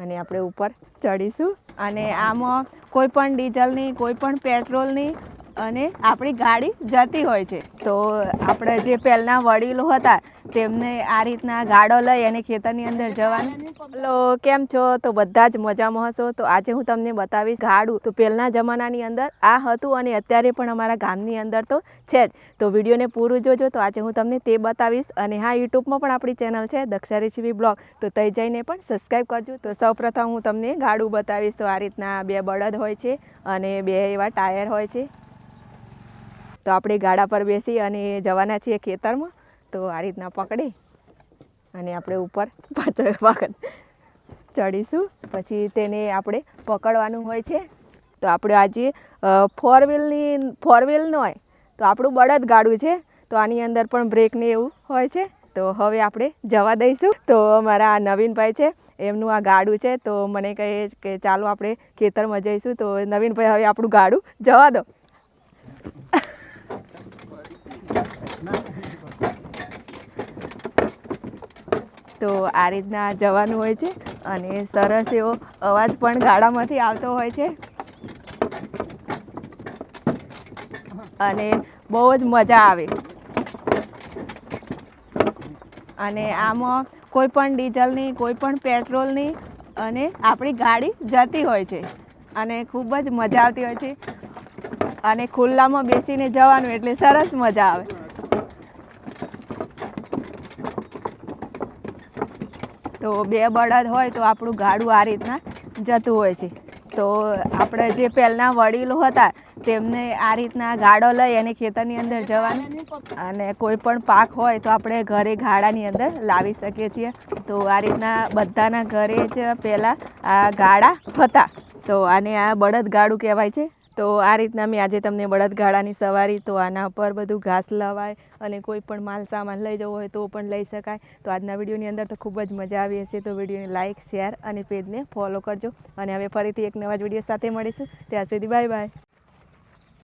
અને આપણે ઉપર ચડીશું. અને આમાં કોઈ પણ ડીઝલની કોઈ પણ પેટ્રોલની અને આપણી ગાડી જતી હોય છે. તો આપણે જે પહેલાંના વડીલો હતા, તેમને આ રીતના ગાડો લઈ અને ખેતરની અંદર જવાનું. હલો, કેમ છો? તો બધા જ મજામાં હશો? તો આજે હું તમને બતાવીશ ગાડું. તો પહેલાંના જમાનાની અંદર આ હતું અને અત્યારે પણ અમારા ગામની અંદર તો છે જ. તો વિડીયોને પૂરું જોજો. તો આજે હું તમને તે બતાવીશ અને હા, યુટ્યુબમાં પણ આપણી ચેનલ છે દક્ષા રેસીપી બ્લોગ. તો તઈ જઈને પણ સબસ્ક્રાઈબ કરજો. તો સૌપ્રથમ હું તમને ગાડું બતાવીશ. તો આ રીતના બે બળદ હોય છે અને બે એવા ટાયર હોય છે. તો આપણે ગાડા પર બેસી અને જવાના છીએ ખેતરમાં. તો આ રીતના પકડી અને આપણે ઉપર પાછળ વખત ચડીશું. પછી તેને આપણે પકડવાનું હોય છે. તો આપણે આજે ફોર વ્હીલની ફોર વ્હીલ ન હોય. તો આપણું બળદ ગાડું છે. તો આની અંદર પણ બ્રેકને એવું હોય છે. તો હવે આપણે જવા દઈશું. તો મારા નવીનભાઈ છે, એમનું આ ગાડું છે. તો મને કહે કે ચાલો આપણે ખેતરમાં જઈશું. તો નવીનભાઈ હવે આપણું ગાડું જવા દો. તો આ રીતના જવાનું હોય છે અને સરસ એવો અવાજ પણ ગાડામાંથી આવતો હોય છે. અને બહુ જ મજા આવે. અને આમાં કોઈ પણ ડીઝલની કોઈ પણ પેટ્રોલની અને આપણી ગાડી જતી હોય છે. અને ખૂબ જ મજા આવતી હોય છે. અને ખુલ્લામાં બેસીને જવાનું એટલે સરસ મજા આવે. તો બે બળદ હોય તો આપણું ગાડું આ રીતના જતું હોય છે. તો આપણે જે પહેલાંના વડીલો હતા તેમને આ રીતના ગાડો લઈ અને ખેતરની અંદર જવાનું. અને કોઈ પણ પાક હોય તો આપણે ઘરે ગાડાની અંદર લાવી શકીએ છીએ. તો આ રીતના બધાના ઘરે જ પહેલાં આ ગાડા હતા. તો આને આ બળદ ગાડું કહેવાય છે. તો આ રીતના મેં આજે તમને બળદગાડાની સવારી, તો આના પર બધું ઘાસ લવાય અને કોઈ પણ માલ સામાન લઈ જવો હોય તો પણ લઈ શકાય. તો આજના વિડીયોની અંદર તો ખૂબ જ મજા આવી હશે, તો વિડીયોને લાઇક શેર અને પેજને ફોલો કરજો. અને હવે ફરીથી એક નવા જ વીડિયો સાથે મળીશું. ત્યાં સુધી બાય બાય.